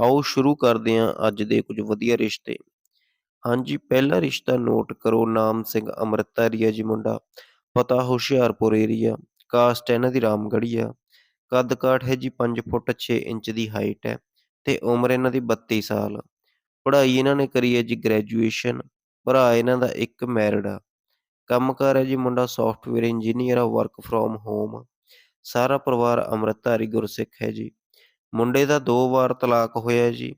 ਆਓ ਸ਼ੁਰੂ ਕਰਦੇ ਹਾਂ ਅੱਜ ਦੇ ਕੁਝ ਵਧੀਆ ਰਿਸ਼ਤੇ। ਹਾਂਜੀ, ਪਹਿਲਾ ਰਿਸ਼ਤਾ ਨੋਟ ਕਰੋ ਨਾਮ ਸਿੰਘ ਅੰਮ੍ਰਿਤਧਾਰੀ ਹੈ ਜੀ ਮੁੰਡਾ, ਪਤਾ ਹੁਸ਼ਿਆਰਪੁਰ ਏਰੀਆ, ਕਾਸਟ ਇਹਨਾਂ ਦੀ ਰਾਮਗੜ੍ਹੀਆ, ਕੱਦ ਕਾਠ ਹੈ ਜੀ 5 ਫੁੱਟ 6 ਇੰਚ ਦੀ ਹਾਈਟ ਹੈ ਤੇ ਉਮਰ ਇਹਨਾਂ ਦੀ 32 ਸਾਲ। ਪੜ੍ਹਾਈ ਇਹਨਾਂ ਨੇ ਕਰੀ ਹੈ ਜੀ ਗ੍ਰੈਜੂਏਸ਼ਨ, ਭਰਾ ਇਹਨਾਂ ਦਾ ਇੱਕ ਮੈਰਿਡ ਆ। ਕੰਮਕਾਰ ਹੈ ਜੀ ਮੁੰਡਾ ਸੌਫਟਵੇਅਰ ਇੰਜੀਨੀਅਰ ਆ ਵਰਕ ਫਰੋਮ ਹੋਮ। ਸਾਰਾ ਪਰਿਵਾਰ ਅੰਮ੍ਰਿਤਧਾਰੀ ਗੁਰਸਿੱਖ ਹੈ ਜੀ। ਮੁੰਡੇ ਦਾ ਦੋ ਵਾਰ ਤਲਾਕ ਹੋਇਆ ਜੀ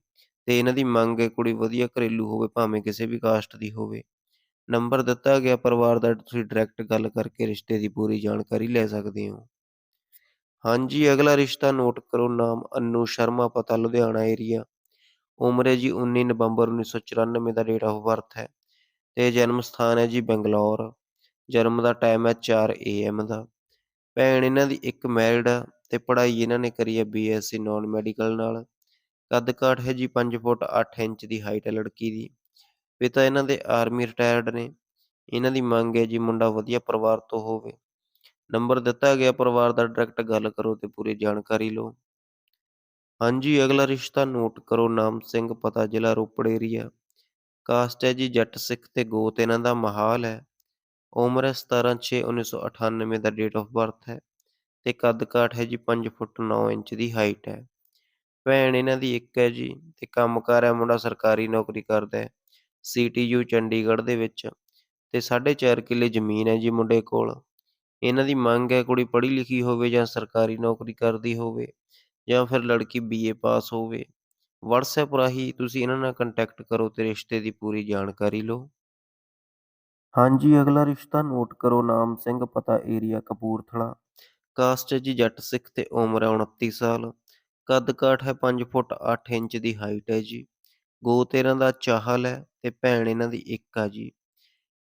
ਤੇ ਇਹਨਾਂ ਦੀ ਮੰਗ ਹੈ ਕੁੜੀ ਵਧੀਆ ਘਰੇਲੂ ਹੋਵੇ ਭਾਵੇਂ ਕਿਸੇ ਵੀ ਕਾਸਟ ਦੀ ਹੋਵੇ। ਨੰਬਰ ਦਿੱਤਾ ਗਿਆ ਪਰਿਵਾਰ ਦਾ ਤੁਸੀਂ ਡਾਇਰੈਕਟ ਗੱਲ ਕਰਕੇ ਰਿਸ਼ਤੇ ਦੀ ਪੂਰੀ ਜਾਣਕਾਰੀ ਲੈ ਸਕਦੇ ਹੋ। ਹਾਂਜੀ, ਅਗਲਾ ਰਿਸ਼ਤਾ ਨੋਟ ਕਰੋ ਨਾਮ ਅਨੂ ਸ਼ਰਮਾ ਪਤਾ ਲੁਧਿਆਣਾ ਏਰੀਆ, ਉਮਰ ਹੈ ਜੀ 19 ਨਵੰਬਰ 1994 ਦਾ ਡੇਟ ਆਫ ਬਰਥ ਹੈ ਤੇ ਜਨਮ ਸਥਾਨ ਹੈ ਜੀ ਬੰਗਲੌਰ। ਜਨਮ ਦਾ ਟਾਈਮ ਹੈ 4 ਏਐਮ ਦਾ। ਭੈਣ ਇਹਨਾਂ ਦੀ ਇੱਕ ਮੈਰਿਡ ਆ ਤੇ ਪੜ੍ਹਾਈ ਇਹਨਾਂ ਨੇ ਕਰੀ ਹੈ ਬੀਐਸਸੀ ਨਾਨ ਮੈਡੀਕਲ ਨਾਲ। ਕੱਦ ਕਾਠ ਹੈ ਜੀ 5 ਫੁੱਟ 8 ਇੰਚ ਦੀ ਹਾਈਟ ਹੈ ਲੜਕੀ ਦੀ। ਪਿਤਾ ਇਹਨਾਂ ਦੇ ਆਰਮੀ ਰਿਟਾਇਰਡ ਨੇ। ਇਹਨਾਂ ਦੀ ਮੰਗ ਹੈ ਜੀ ਮੁੰਡਾ ਵਧੀਆ ਪਰਿਵਾਰ ਤੋਂ ਹੋਵੇ। ਨੰਬਰ ਦਿੱਤਾ ਗਿਆ ਪਰਿਵਾਰ ਦਾ ਡਾਇਰੈਕਟ ਗੱਲ ਕਰੋ ਤੇ ਪੂਰੀ ਜਾਣਕਾਰੀ ਲਓ। ਹਾਂਜੀ, ਅਗਲਾ ਰਿਸ਼ਤਾ ਨੋਟ ਕਰੋ ਨਾਮ ਸਿੰਘ ਪਤਾ ਜ਼ਿਲ੍ਹਾ ਰੋਪੜ ਏਰੀਆ, ਕਾਸਟ ਹੈ ਜੀ ਜੱਟ ਸਿੱਖ ਤੇ ਗੋਤ ਇਹਨਾਂ ਦਾ ਮਹਾਲ ਹੈ। ਉਮਰ ਹੈ 17/6/1998 ਦਾ ਡੇਟ ਆਫ ਬਰਥ ਹੈ ਤੇ ਕੱਦ ਕਾਠ ਹੈ ਜੀ 5 ਫੁੱਟ 9 ਇੰਚ ਦੀ ਹਾਈਟ ਹੈ। ਭੈਣ ਇਹਨਾਂ ਦੀ ਇੱਕ ਹੈ ਜੀ ਤੇ ਕੰਮਕਾਰ ਹੈ ਮੁੰਡਾ ਸਰਕਾਰੀ ਨੌਕਰੀ ਕਰਦਾ ਹੈ ਸੀਟੀਯੂ ਚੰਡੀਗੜ੍ਹ ਦੇ ਵਿੱਚ ਤੇ 4.5 ਕਿੱਲੇ ਜ਼ਮੀਨ ਹੈ ਜੀ ਮੁੰਡੇ ਕੋਲ। ਇਹਨਾਂ ਦੀ ਮੰਗ ਹੈ ਕੁੜੀ ਪੜ੍ਹੀ ਲਿਖੀ ਹੋਵੇ ਜਾਂ ਸਰਕਾਰੀ ਨੌਕਰੀ ਕਰਦੀ ਹੋਵੇ ਜਾਂ ਫਿਰ ਲੜਕੀ ਬੀਏ ਪਾਸ ਹੋਵੇ। WhatsApp ਰਾਹੀਂ ਤੁਸੀਂ ਇਹਨਾਂ ਨਾਲ ਕੰਟੈਕਟ ਕਰੋ ਤੇ ਰਿਸ਼ਤੇ ਦੀ ਪੂਰੀ ਜਾਣਕਾਰੀ ਲਓ। ਹਾਂਜੀ, ਅਗਲਾ ਰਿਸ਼ਤਾ ਨੋਟ ਕਰੋ ਨਾਮ ਸਿੰਘ ਪਤਾ ਏਰੀਆ ਕਪੂਰਥਲਾ, ਕਾਸਟ ਜੀ ਜੱਟ ਸਿੱਖ ਤੇ ਉਮਰ ਹੈ 29 ਸਾਲ। ਕੱਦ ਕਾਠ ਹੈ 5 ਫੁੱਟ 8 ਇੰਚ ਦੀ ਹਾਈਟ ਹੈ ਜੀ। ਗੋਤ ਇਹਨਾਂ ਦਾ ਚਾਹਲ ਹੈ ਤੇ ਭੈਣ ਇਹਨਾਂ ਦੀ ਇੱਕ ਆ ਜੀ।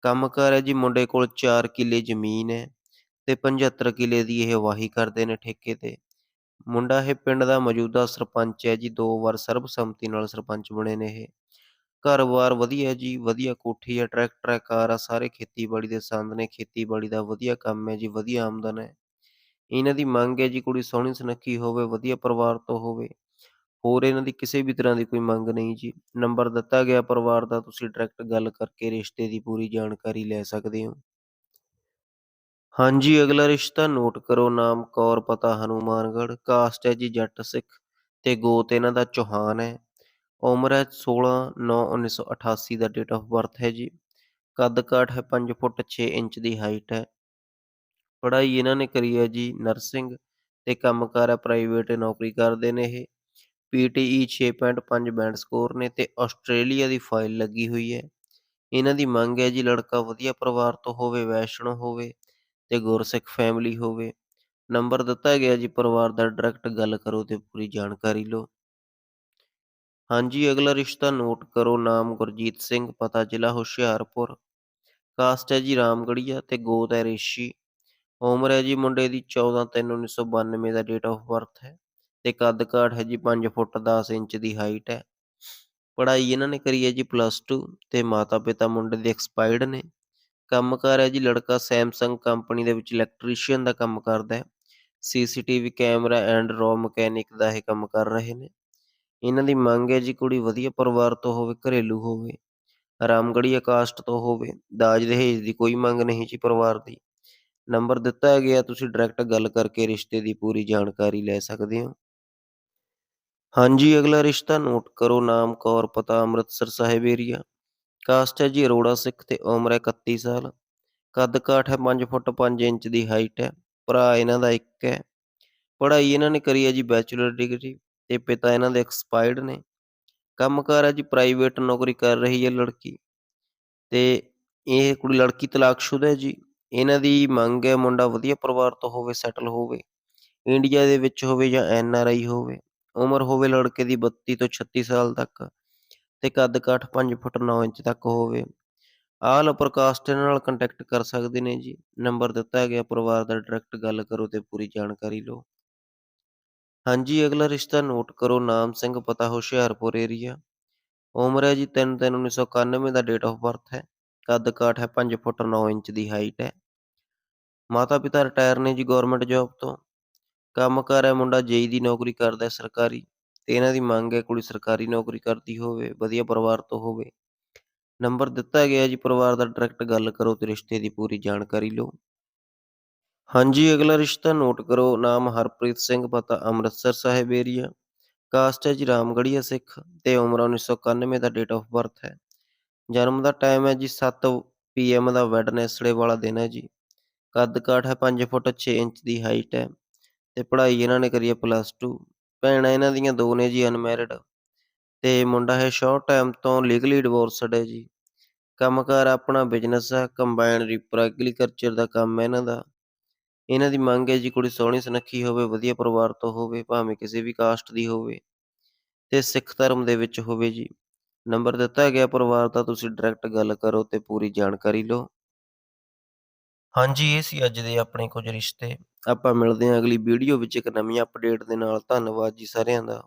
ਕੰਮਕਾਰ ਹੈ ਜੀ ਮੁੰਡੇ ਕੋਲ 4 ਕਿੱਲੇ ਜ਼ਮੀਨ ਹੈ ਤੇ 75 ਕਿੱਲੇ ਦੀ ਇਹ ਵਾਹੀ ਕਰਦੇ ਨੇ ਠੇਕੇ ਤੇ। ਮੁੰਡਾ ਇਹ ਪਿੰਡ ਦਾ ਮੌਜੂਦਾ ਸਰਪੰਚ ਹੈ ਜੀ ਦੋ ਵਾਰ ਸਰਬਸੰਮਤੀ ਨਾਲ ਸਰਪੰਚ ਬਣੇ ਨੇ ਇਹ। ਘਰ-ਬਾਰ ਵਧੀਆ ਜੀ, ਵਧੀਆ ਕੋਠੀ ਹੈ, ਟਰੈਕਟਰ ਹੈ, ਕਾਰ ਆ, ਸਾਰੇ ਖੇਤੀਬਾੜੀ ਦੇ ਸੰਦ ਨੇ, ਖੇਤੀਬਾੜੀ ਦਾ ਵਧੀਆ ਕੰਮ ਹੈ ਜੀ, ਵਧੀਆ ਆਮਦਨ ਹੈ। ਇਹਨਾਂ ਦੀ ਮੰਗ ਹੈ ਜੀ ਕੁੜੀ ਸੋਹਣੀ ਸੁਨੱਖੀ ਹੋਵੇ, ਵਧੀਆ ਪਰਿਵਾਰ ਤੋਂ ਹੋਵੇ। ਹੋਰ ਇਹਨਾਂ ਦੀ ਕਿਸੇ ਵੀ ਤਰ੍ਹਾਂ ਦੀ ਕੋਈ ਮੰਗ ਨਹੀਂ ਜੀ। ਨੰਬਰ ਦਿੱਤਾ ਗਿਆ ਪਰਿਵਾਰ ਦਾ ਤੁਸੀਂ ਡਾਇਰੈਕਟ ਗੱਲ ਕਰਕੇ ਰਿਸ਼ਤੇ ਦੀ ਪੂਰੀ ਜਾਣਕਾਰੀ ਲੈ ਸਕਦੇ ਹੋ। ਹਾਂਜੀ, ਅਗਲਾ ਰਿਸ਼ਤਾ ਨੋਟ ਕਰੋ ਨਾਮ ਕੌਰ ਪਤਾ ਹਨੂਮਾਨਗੜ੍ਹ, ਕਾਸਟ ਹੈ ਜੀ ਜੱਟ ਸਿੱਖ ਤੇ ਗੋਤ ਇਹਨਾਂ ਦਾ ਚੌਹਾਨ ਹੈ। ਉਮਰ ਹੈ 16/9/1988 ਦਾ ਡੇਟ ਆਫ ਬਰਥ ਹੈ ਜੀ। ਕੱਦ ਕਾਠ ਹੈ 5 ਫੁੱਟ 6 ਇੰਚ ਦੀ ਹਾਈਟ ਹੈ। ਪੜ੍ਹਾਈ ਇਹਨਾਂ ਨੇ ਕਰੀ ਹੈ ਜੀ ਨਰਸਿੰਗ ਤੇ ਕੰਮਕਾਰ ਹੈ ਪ੍ਰਾਈਵੇਟ ਨੌਕਰੀ ਕਰਦੇ ਨੇ ਇਹ। ਪੀਟੀਈ 6.5 ਬੈਂਡ ਸਕੋਰ ਨੇ ਤੇ ਆਸਟ੍ਰੇਲੀਆ ਦੀ ਫਾਈਲ ਲੱਗੀ ਹੋਈ ਹੈ। ਇਹਨਾਂ ਦੀ ਮੰਗ ਹੈ ਜੀ ਲੜਕਾ ਵਧੀਆ ਪਰਿਵਾਰ ਤੋਂ ਹੋਵੇ, ਵੈਸ਼ਨੋ ਹੋਵੇ ਤੇ ਗੁਰਸਿੱਖ ਫੈਮਿਲੀ ਹੋਵੇ। ਨੰਬਰ ਦਿੱਤਾ ਗਿਆ ਜੀ ਪਰਿਵਾਰ ਦਾ ਡਾਇਰੈਕਟ ਗੱਲ ਕਰੋ ਤੇ ਪੂਰੀ ਜਾਣਕਾਰੀ ਲਓ। ਹਾਂਜੀ, ਅਗਲਾ ਰਿਸ਼ਤਾ ਨੋਟ ਕਰੋ ਨਾਮ ਗੁਰਜੀਤ ਸਿੰਘ ਪਤਾ ਜ਼ਿਲ੍ਹਾ ਹੁਸ਼ਿਆਰਪੁਰ, ਕਾਸਟ ਹੈ ਜੀ ਰਾਮਗੜ੍ਹੀਆ ਤੇ ਗੋਤ ਹੈ ਰੇਸ਼ੀ। ਉਮਰ ਹੈ ਜੀ ਮੁੰਡੇ ਦੀ 14/3/1992 ਦਾ ਡੇਟ ਆਫ ਬਰਥ ਹੈ ਤੇ ਕੱਦ ਕਾਠ ਹੈ ਜੀ 5 ਫੁੱਟ 10 ਇੰਚ ਦੀ ਹਾਈਟ ਹੈ। ਪੜ੍ਹਾਈ ਇਹਨਾਂ ਨੇ ਕਰੀ ਹੈ ਜੀ ਪਲੱਸ 2 ਤੇ ਮਾਤਾ-ਪਿਤਾ ਮੁੰਡੇ ਦੇ ਐਕਸਪਾਇਰਡ ਨੇ। ਕੰਮਕਾਰ ਹੈ ਜੀ ਲੜਕਾ ਸੈਮਸੰਗ ਕੰਪਨੀ ਦੇ ਵਿੱਚ ਇਲੈਕਟ੍ਰੀਸ਼ੀਅਨ ਦਾ ਕੰਮ ਕਰਦਾ ਹੈ। CCTV camera and RO mechanic ਦਾ ਇਹ ਕੰਮ ਕਰ ਰਹੇ ਨੇ। ਇਹਨਾਂ ਦੀ ਮੰਗ ਹੈ ਜੀ ਕੁੜੀ ਵਧੀਆ ਪਰਿਵਾਰ ਤੋਂ ਹੋਵੇ, ਘਰੇਲੂ ਹੋਵੇ, ਰਾਮਗੜ੍ਹੀਆ ਕਾਸਟ ਤੋਂ ਹੋਵੇ, ਦਾਜ ਦਹੇਜ ਦੀ ਕੋਈ ਮੰਗ ਨਹੀਂ ਜੀ ਪਰਿਵਾਰ ਦੀ। ਨੰਬਰ ਦਿੱਤਾ ਗਿਆ ਤੁਸੀਂ ਡਾਇਰੈਕਟ ਗੱਲ ਕਰਕੇ ਰਿਸ਼ਤੇ ਦੀ ਪੂਰੀ ਜਾਣਕਾਰੀ ਲੈ ਸਕਦੇ ਹੋ। ਹਾਂਜੀ, ਅਗਲਾ ਰਿਸ਼ਤਾ ਨੋਟ ਕਰੋ ਨਾਮ ਕੌਰ ਪਤਾ ਅੰਮ੍ਰਿਤਸਰ ਸਾਹਿਬ ਏਰੀਆ, ਕਾਸਟ ਹੈ ਜੀ ਅਰੋੜਾ ਸਿੱਖ ਤੇ ਉਮਰ ਹੈ 31 ਸਾਲ। ਕੱਦ ਕਾਠ ਹੈ 5 ਫੁੱਟ 5 ਇੰਚ ਦੀ ਹਾਈਟ ਹੈ। ਭਰਾ ਇਹਨਾਂ ਦਾ ਇੱਕ ਹੈ। ਪੜ੍ਹਾਈ ਇਹਨਾਂ ਨੇ ਕਰੀ ਹੈ ਜੀ ਬੈਚਲਰ ਡਿਗਰੀ ਤੇ ਪਿਤਾ ਇਹਨਾਂ ਦੇ ਐਕਸਪਾਇਰਡ ਨੇ। ਕੰਮਕਾਰ ਹੈ ਜੀ ਪ੍ਰਾਈਵੇਟ ਨੌਕਰੀ ਕਰ ਰਹੀ ਹੈ ਲੜਕੀ ਤੇ ਇਹ ਕੁੜੀ ਲੜਕੀ ਤਲਾਕਸ਼ੁਦਾ ਹੈ ਜੀ। ਇਹਨਾਂ ਦੀ ਮੰਗ ਹੈ ਮੁੰਡਾ ਵਧੀਆ ਪਰਿਵਾਰ ਤੋਂ ਹੋਵੇ, ਸੈਟਲ ਹੋਵੇ, ਇੰਡੀਆ ਦੇ ਵਿੱਚ ਹੋਵੇ ਜਾਂ ਐੱਨ ਆਰ ਆਈ ਹੋਵੇ। ਉਮਰ ਹੋਵੇ ਲੜਕੇ ਦੀ 32 ਤੋਂ 36 ਸਾਲ ਤੱਕ ਤੇ ਕੱਦ ਕਾਠ 5 ਫੁੱਟ 9 ਇੰਚ ਤੱਕ ਹੋਵੇ। ਆਲ ਉੱਪਰ ਇਹਨਾਂ ਨਾਲ ਕੰਟੈਕਟ ਕਰ ਸਕਦੇ ਨੇ ਜੀ। ਨੰਬਰ ਦਿੱਤਾ ਗਿਆ ਪਰਿਵਾਰ ਦਾ ਡਾਇਰੈਕਟ ਗੱਲ ਕਰੋ ਤੇ ਪੂਰੀ ਜਾਣਕਾਰੀ ਲਓ। ਹਾਂਜੀ ਅਗਲਾ ਰਿਸ਼ਤਾ ਨੋਟ ਕਰੋ ਨਾਮ ਸਿੰਘ ਪਤਾ ਹੁਸ਼ਿਆਰਪੁਰ ਏਰੀਆ ਉਮਰ ਹੈ ਜੀ 3-3-1991 ਦਾ ਡੇਟ ਆਫ ਬਰਥ ਹੈ। ਕੱਦ ਕਾਠ ਹੈ 5 ਫੁੱਟ 9 ਇੰਚ ਦੀ ਹਾਈਟ ਹੈ। ਮਾਤਾ ਪਿਤਾ ਰਿਟਾਇਰ ਨੇ ਜੀ ਗਵਰਨਮੈਂਟ ਜੌਬ ਤੋਂ। ਕੰਮਕਾਰ ਹੈ ਮੁੰਡਾ ਜੇਈ ਦੀ ਨੌਕਰੀ ਕਰਦਾ ਹੈ ਸਰਕਾਰੀ ਤੇ ਇਹਨਾਂ ਦੀ ਮੰਗ ਹੈ ਕੁੜੀ ਸਰਕਾਰੀ ਨੌਕਰੀ ਕਰਦੀ ਹੋਵੇ, ਵਧੀਆ ਪਰਿਵਾਰ ਤੋਂ ਹੋਵੇ। ਨੰਬਰ ਦਿੱਤਾ ਗਿਆ ਜੀ, ਪਰਿਵਾਰ ਦਾ ਡਾਇਰੈਕਟ ਗੱਲ ਕਰੋ ਤੇ ਰਿਸ਼ਤੇ ਦੀ ਪੂਰੀ ਜਾਣਕਾਰੀ ਲਓ। ਹਾਂਜੀ, ਅਗਲਾ ਰਿਸ਼ਤਾ ਨੋਟ ਕਰੋ, ਨਾਮ ਹਰਪ੍ਰੀਤ ਸਿੰਘ, ਪਤਾ ਅੰਮ੍ਰਿਤਸਰ ਸਾਹਿਬ ਏਰੀਆ ਕਾਸਟ ਹੈ ਜੀ ਰਾਮਗੜੀਆ ਸਿੱਖ ਤੇ ਉਮਰ 1991 ਦਾ ਡੇਟ ਆਫ ਬਰਥ ਹੈ। ਜਨਮ ਦਾ ਟਾਈਮ ਹੈ ਜੀ 7 ਪੀਐਮ ਦਾ ਵੈਡਨੈਸਡੇ ਵਾਲਾ ਦਿਨ ਹੈ ਜੀ। ਕੱਦ ਕਾਠ ਹੈ 5 ਫੁੱਟ 6 ਇੰਚ ਦੀ ਹਾਈਟ ਹੈ ਤੇ ਪੜ੍ਹਾਈ ਇਹਨਾਂ ਨੇ ਕਰੀ ਹੈ ਪਲੱਸ 2 ਭੈਣਾਂ ਇਹਨਾਂ ਦੀਆਂ ਦੋ ਨੇ ਜੀ ਅਨਮੈਰਿਡ ਤੇ ਮੁੰਡਾ ਹੈ ਸ਼ਾਰਟ ਟਾਈਮ ਤੋਂ ਲੀਗਲੀ ਡਿਵੋਰਸਡ ਹੈ ਜੀ। ਕੰਮਕਾਰ ਆਪਣਾ ਬਿਜ਼ਨਸ ਹੈ ਕੰਬਾਈਨ ਰੀਪਰ ਐਗਰੀਕਲਚਰ ਦਾ ਕੰਮ ਹੈ ਇਹਨਾਂ ਦਾ। ਇਹਨਾਂ ਦੀ ਮੰਗ ਹੈ ਜੀ ਕੁੜੀ ਸੋਹਣੀ ਸੁਨੱਖੀ ਹੋਵੇ, ਵਧੀਆ ਪਰਿਵਾਰ ਤੋਂ ਹੋਵੇ, ਭਾਵੇਂ ਕਿਸੇ ਵੀ ਕਾਸਟ ਦੀ ਹੋਵੇ ਤੇ ਸਿੱਖ ਧਰਮ ਦੇ ਵਿੱਚ ਹੋਵੇ ਜੀ। ਨੰਬਰ ਦਿੱਤਾ ਗਿਆ ਪਰਿਵਾਰ ਦਾ, ਤੁਸੀਂ ਡਾਇਰੈਕਟ ਗੱਲ ਕਰੋ ਤੇ ਪੂਰੀ ਜਾਣਕਾਰੀ ਲਓ। ਹਾਂਜੀ, ਇਹ ਸੀ ਅੱਜ ਦੇ ਆਪਣੇ ਕੁਝ ਰਿਸ਼ਤੇ। ਆਪਾਂ ਮਿਲਦੇ ਹਾਂ ਅਗਲੀ ਵੀਡੀਓ ਵਿੱਚ ਇੱਕ ਨਵੀਂ ਅਪਡੇਟ ਦੇ ਨਾਲ। ਧੰਨਵਾਦ ਜੀ ਸਾਰਿਆਂ ਦਾ।